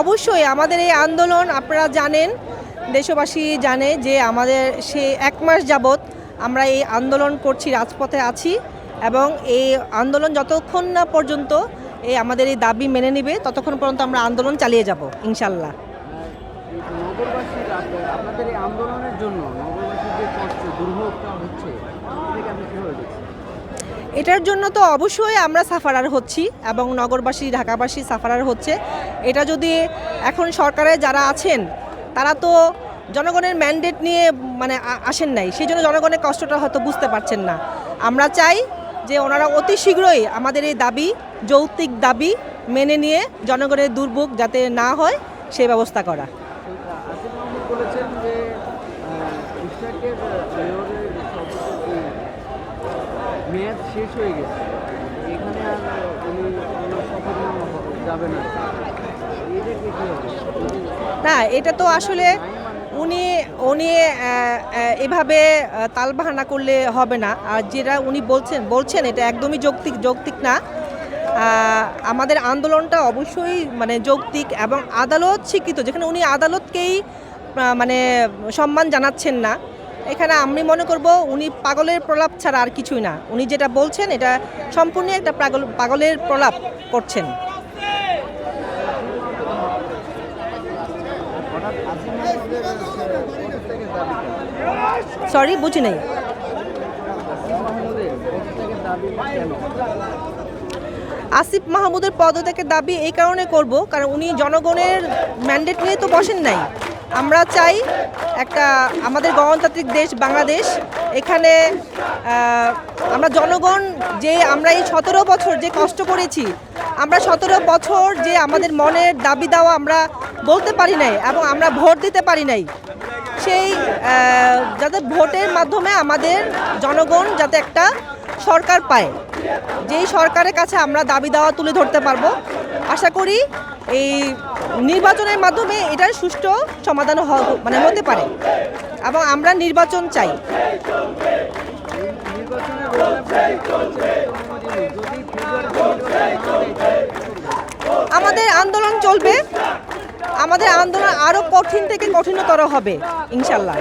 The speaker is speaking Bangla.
অবশ্যই আমাদের এই আন্দোলন আপনারা জানেন, দেশবাসী জানে যে আমাদের সে এক মাস যাবৎ আমরা এই আন্দোলন করছি, রাজপথে আছি এবং এই আন্দোলন যতক্ষণ না পর্যন্ত এই আমাদের এই দাবি মেনে নেবে, ততক্ষণ পর্যন্ত আমরা আন্দোলন চালিয়ে যাব, ইনশাল্লাহ। আন্দোলনের জন্য এটার জন্য তো অবশ্যই আমরা সাফারার হচ্ছি এবং নগরবাসী, ঢাকাবাসী সাফারার হচ্ছে। এটা যদি এখন সরকারে যারা আছেন, তারা তো জনগণের ম্যান্ডেট নিয়ে মানে আসেন নাই। সেই জন্য জনগণের কষ্টটা হয়তো বুঝতে পারছেন না। আমরা চাই যে ওনারা অতি শীঘ্রই আমাদের এই দাবি, যৌক্তিক দাবি মেনে নিয়ে জনগণের দুর্ভোগ যাতে না হয়, সেই ব্যবস্থা করা। মেয়াদ শেষ হয়ে গেছে। এখানে আর উনি শপথ নেওয়া যাবে না। না, এটা তো আসলে উনি উনি এভাবে তালবাহানা করলে হবে না। আর যেটা উনি বলছেন বলছেন, এটা একদমই যৌক্তিক যৌক্তিক না। আমাদের আন্দোলনটা অবশ্যই মানে যৌক্তিক এবং আদালত স্বীকৃত। যেখানে উনি আদালতকেই মানে সম্মান জানাচ্ছেন না। এখানে আমি মনে করব উনি পাগলের প্রলাপ ছাড়া আর কিছুই না। উনি যেটা বলছেন, এটা সম্পূর্ণ একটা পাগল, পাগলের প্রলাপ করছেন। সরি বুঝি নাই। আসিফ মাহমুদের পদত্যাগের দাবি এই কারণে করব, কারণ উনি জনগণের ম্যান্ডেট নিয়ে তো বসেন নাই। আমরা চাই একটা আমাদের গণতান্ত্রিক দেশ বাংলাদেশ। এখানে আমরা জনগণ যে আমরা এই সতেরো বছর যে কষ্ট করেছি, আমরা সতেরো বছর যে আমাদের মনের দাবি দেওয়া আমরা বলতে পারি নাই এবং আমরা ভোট দিতে পারি নাই। সেই যাতে ভোটের মাধ্যমে আমাদের জনগণ যাতে একটা সরকার পায়, যেই সরকারের কাছে আমরা দাবি দেওয়া তুলে ধরতে পারব আশা করি এই নির্বাচনের মাধ্যমে এটার সুষ্ঠু সমাধান মানে হতে পারে এবং আমরা নির্বাচন চাই। আমাদের আন্দোলন চলবে। আমাদের আন্দোলন আরও কঠিন থেকে কঠিনতর হবে, ইনশাল্লাহ।